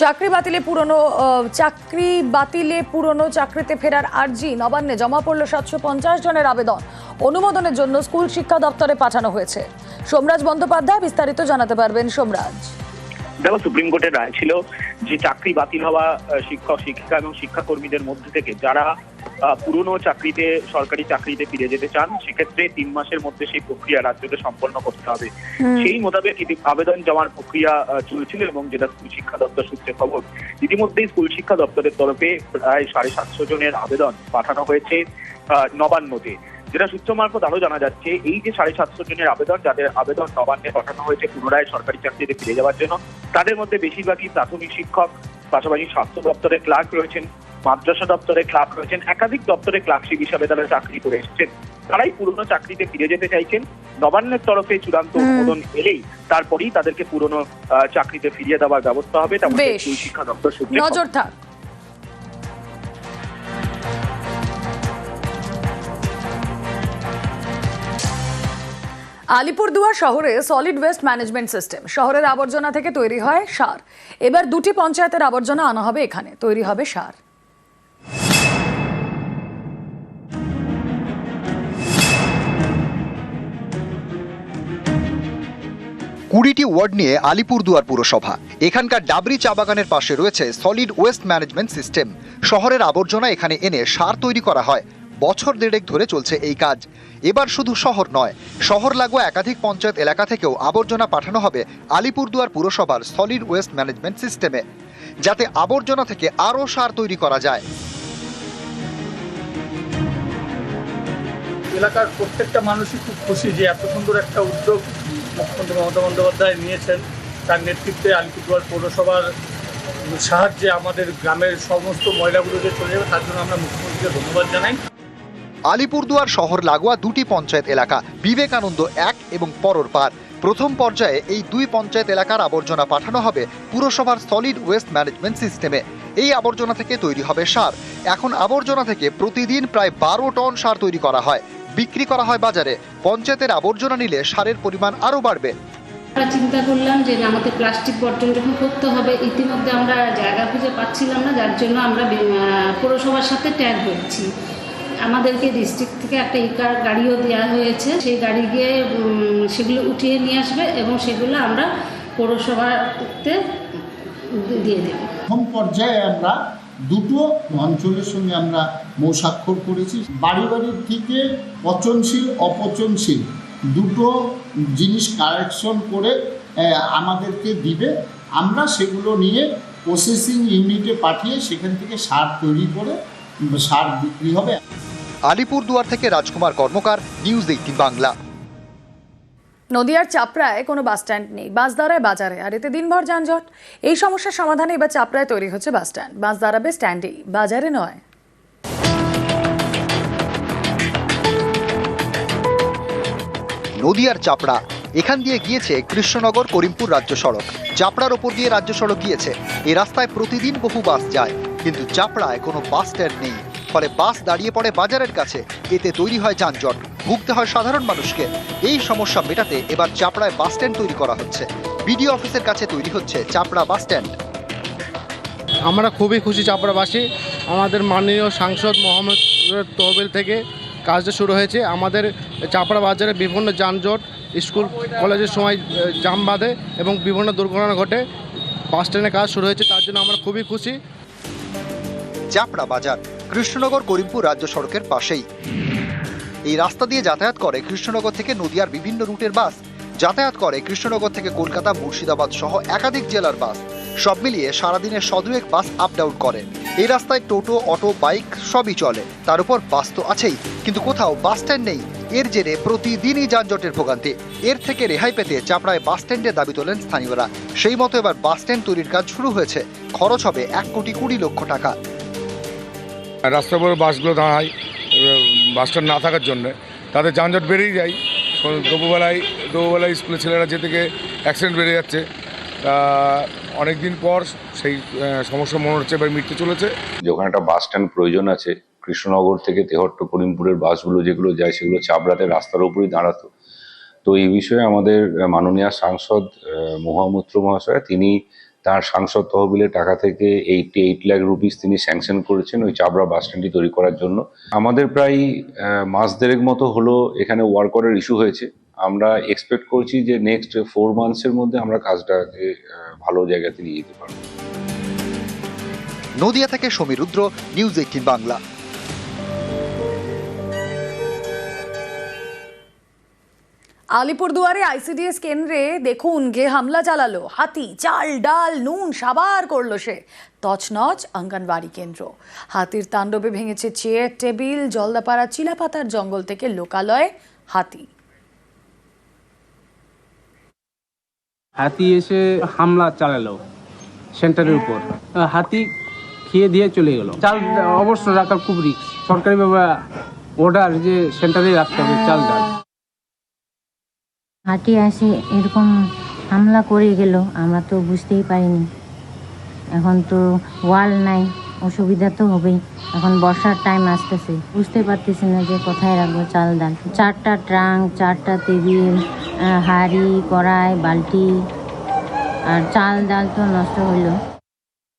চাকরি বাতিলে পুরনো চাকরি বাতিলে পুরনো চাকরিতে ফেরার আর্জি নবান্নে জমা পড়ল সাতশো পঞ্চাশ জনের আবেদন। অনুমোদনের জন্য স্কুল শিক্ষা দপ্তরে পাঠানো হয়েছে। সোমরাজ বন্দ্যোপাধ্যায় বিস্তারিত জানাতে পারবেন সোমরাজ। দেখো, সুপ্রিম কোর্টের রায় ছিল যে চাকরি বাতিল হওয়া শিক্ষক, শিক্ষিকা এবং শিক্ষাকর্মীদের মধ্যে থেকে যারা পুরনো চাকরিতে সরকারি চাকরিতে ফিরে যেতে চান সেক্ষেত্রে তিন মাসের মধ্যে সেই প্রক্রিয়া রাজ্যকে সম্পন্ন করতে হবে। সেই মোতাবেক আবেদন জমার প্রক্রিয়া চলছিল এবং যেটা স্কুল শিক্ষা দপ্তর সূত্রে খবর ইতিমধ্যেই স্কুল শিক্ষা দপ্তরের তরফে প্রায় সাড়ে সাতশো জনের আবেদন পাঠানো হয়েছে আহ, নবান্নতে। যেটা সূত্র মারফত আরও জানা যাচ্ছে এই যে সাড়ে সাতশো জনের আবেদন যাদের আবেদন নবান্নে পাঠানো হয়েছে পুনরায় সরকারি চাকরিতে ফিরে যাওয়ার জন্য তাদের মধ্যে বেশিরভাগই প্রাথমিক শিক্ষক পাশাপাশি স্বাস্থ্য দপ্তরের ক্লার্ক রয়েছেন। মাদ্রাসা দপ্তরে ক্লার্ক রয়েছেন একাধিক দপ্তরে ক্লার্কশিপ হিসাবে তারা চাকরি করে এসেছেন। তারাই পুরনো চাকরিতে ফিরে যেতে চাইছেন। নবান্নের তরফে চূড়ান্ত। অনুমোদন এলেই তারপরেই তাদেরকে পুরনো চাকরিতে ফিরিয়ে দেওয়ার ব্যবস্থা হবে তেমন শিক্ষা দপ্তর সূত্রে নজর থাক। আলিপুরদুয়ার শহরে সলিড ওয়েস্ট ম্যানেজমেন্ট সিস্টেম শহরের আবর্জনা থেকে তৈরি হয় সার। এবার দুটি পঞ্চায়েতের আবর্জনা আনা হবে এখানে তৈরি হবে সার। কুড়িটি ওয়ার্ড নিয়ে আলিপুরদুয়ার পুরসভা। এখানকার ডাবরি চা বাগানের পাশে রয়েছে সলিড ওয়েস্ট ম্যানেজমেন্ট সিস্টেম শহরের আবর্জনা এখানে এনে সার তৈরি করা হয়। বছর দেড়েক ধরে চলছে এই কাজ। এবার শুধু শহর নয়, শহর লাগোয়া একাধিক পঞ্চায়েত এলাকা থেকেও আবর্জনা পাঠানো হবে আলিপুরদুয়ার পুরসভার সলিড ওয়েস্ট ম্যানেজমেন্ট সিস্টেমে যাতে আবর্জনা থেকে আরও সার তৈরি করা যায়। এলাকার প্রত্যেকটা মানুষই খুব খুশি যে এত সুন্দর একটা উদ্যোগ মুখ্যমন্ত্রী মমতা বন্দ্যোপাধ্যায় নিয়েছেন, তার নেতৃত্বে আলিপুরদুয়ার পৌরসভার সাহায্যে আমাদের গ্রামের সমস্ত ময়লাগুলো যে চলে যাবে, তার জন্য আমরা মুখ্যমন্ত্রীকে ধন্যবাদ জানাই। আলিপুরদুয়ার শহর লাগোয়া দুটি পঞ্চায়েত এলাকা, বিবেকানন্দ এক এবং পরর পার। প্রথম পর্যায়ে এই দুই পঞ্চায়েত এলাকার আবর্জনা পাঠানো হবে পুরসভার সলিড ওয়েস্ট ম্যানেজমেন্ট সিস্টেমে এই আবর্জনা থেকে তৈরি হবে সার। এখন আবর্জনা থেকে প্রতিদিন প্রায় বারো টন সার তৈরি করা হয়। বিক্রি করা হয় বাজারে। পঞ্চায়েতের আবর্জনা নিলে সারের পরিমাণ আরও বাড়বে। আমরা চিন্তা করলাম যে না, আমাদের প্লাস্টিক বর্জন যখন করতে হবে ইতিমধ্যে আমরা জায়গা খুঁজে পাচ্ছিলাম না যার জন্য আমরা পৌরসভার সাথে ট্যাগ হয়েছি। আমাদেরকে ডিস্ট্রিক্ট থেকে একটা ইকার গাড়িও দেওয়া হয়েছে। সেই গাড়ি গিয়ে সেগুলো উঠিয়ে নিয়ে আসবে এবং সেগুলো আমরা পৌরসভাতে দিয়ে দেবো। প্রথম পর্যায়ে আমরা দুটো অঞ্চলের সঙ্গে আমরা মৌস্বাক্ষর করেছি। বাড়ি বাড়ির থেকে পচনশীল, অপচনশীল দুটো জিনিস কালেকশন করে আমাদেরকে দিবে। আমরা সেগুলো নিয়ে প্রসেসিং ইউনিটে পাঠিয়ে সেখান থেকে সার তৈরি করে সার বিক্রি হবে। আলিপুরদুয়ার থেকে রাজকুমার কর্মকার নিউজ এইটিন বাংলা। নদিয়ার চাপড়ায় কোনো বাস স্ট্যান্ড নেই। বাস দাঁড়ায় বাজারে। আর এতে দিনভর যানজট। এই সমস্যার সমাধানে এবার চাপড়ায় তৈরি হচ্ছে বাস স্ট্যান্ড। বাস দাঁড়াবে স্ট্যান্ডেই। বাজারে নয়। নদিয়ার চাপড়া। এখান দিয়ে গিয়েছে কৃষ্ণনগর করিমপুর রাজ্য সড়ক। চাপড়ার ওপর দিয়ে রাজ্য সড়ক গিয়েছে। এ রাস্তায় প্রতিদিন বহু বাস যায়। কিন্তু চাপড়ায় কোনো বাস স্ট্যান্ড নেই। ফলে বাস দাঁড়িয়ে পড়ে বাজারের কাছে। এতে তৈরি হয় যানজট। ভুগতে হয় সাধারণ মানুষকে। এই সমস্যা মেটাতে এবার চাপড়ায় বাস স্ট্যান্ড তৈরি করা হচ্ছে। বিডিও অফিসের কাছে তৈরি হচ্ছে চাপড়া বাস স্ট্যান্ড। আমরা খুবই খুশি চাপড়াবাসী। আমাদের মাননীয় সাংসদ মোহাম্মদ তহবিল থেকে কাজটা শুরু হয়েছে। আমাদের চাপড়া বাজারে বিভিন্ন যানজট স্কুল কলেজের সময় জাম বাঁধে এবং বিভিন্ন দুর্ঘটনা ঘটে। বাস কাজ শুরু হয়েছে তার জন্য আমরা খুবই খুশি। চাপড়া বাজার কৃষ্ণনগর করিমপুর রাজ্য সড়কের পাশেই। এই রাস্তা দিয়ে যাতায়াত করে কৃষ্ণনগর থেকে নদিয়ার বিভিন্ন রুটের বাস। যাতায়াত করে কৃষ্ণনগর থেকে কলকাতা, মুর্শিদাবাদ সহ একাধিক জেলার বাস। সব মিলিয়ে সারাদিনে সদুয়েক বাস আপ ডাউন করে। এই রাস্তায় টোটো, অটো, বাইক সবই চলে। তার উপর বাস তো আছেই, কিন্তু কোথাও বাস স্ট্যান্ড নেই। এর জেরে প্রতিদিনই যানজটের ভোগান্তি। এর থেকে রেহাই পেতে চাপড়ায় বাস স্ট্যান্ডের দাবি তোলেন স্থানীয়রা। সেই মতো এবার বাস স্ট্যান্ড তৈরির কাজ শুরু হয়েছে। খরচ হবে এক কোটি কুড়ি লক্ষ টাকা। রাস্তার বাসগুলো দাঁড়ায়। স্ট্যান্ড না থাকার জন্য, তাদের যানজট বেড়েই যায়। দুপুরবেলায় দুপুরবেলায় স্কুলের ছেলেরা যে থেকে অ্যাক্সিডেন্ট বেড়ে যাচ্ছে। তা অনেক দিন পর সেই সমস্যা মনে হচ্ছে, এবার মিটতে চলেছে। যে ওখানে একটা বাস স্ট্যান্ড প্রয়োজন আছে, কৃষ্ণনগর থেকে তেহট্ট, করিমপুরের বাসগুলো যেগুলো যায়, সেগুলো চাপড়াতে রাস্তার উপরই দাঁড়াতো। তো এই বিষয়ে আমাদের মাননীয় সাংসদ মহামূত্র মহাশয়, তিনি তার সাংসদ তহবিলের টাকা থেকে এইটি এইট লাখ রুপিস তিনি স্যাংশন করেছেন ওই চাবড়া বাস স্ট্যান্ডটি তৈরি করার জন্য। আমাদের প্রায় মাস দেড়েক মতো হলো এখানে ওয়ার্ক অর্ডার ইস্যু হয়েছে। আমরা এক্সপেক্ট করছি যে নেক্সট ফোর মান্থসের মধ্যে আমরা কাজটাকে ভালো জায়গাতে নিয়ে যেতে পারব। নদিয়া থেকে সমীর রুদ্র নিউজ এইটিন বাংলা। আলিপুরদুয়ারে আইসিডিএস কেন্দ্রে দেখুন, গে হামলা চালালো। হাতি, চাল, ডাল, নুন সাবার করল সে। তছনছ অঙ্গনবাড়ি কেন্দ্র। হাতির তাণ্ডবে ভেঙেছে চেয়ার, টেবিল, জলদাপাড়া চিলাপাতার জঙ্গল থেকে লোকালয়ে হাতি। হাতি এসে হামলা চালালো সেন্টারের উপর। হাতি খেয়ে দিয়ে চলে গেল। চাল, অবশ্য রাখার খুব রিক্স সরকারি অর্ডার যে সেন্টারে রাখতে হবে, চাল, ডাল। হাতি আসে এরকম হামলা করে গেল, আমরা তো বুঝতেই পারিনি। এখন তো ওয়াল নাই, অসুবিধা তো হবেই। এখন বর্ষার টাইম আসতেছে। বুঝতে পারতেছি না যে কোথায় রাখব চাল ডাল। চারটা ট্রাঙ্ক, চারটা টেবিল হাড়ি, কড়াই, বালতি, আর চাল ডাল তো নষ্ট হইল।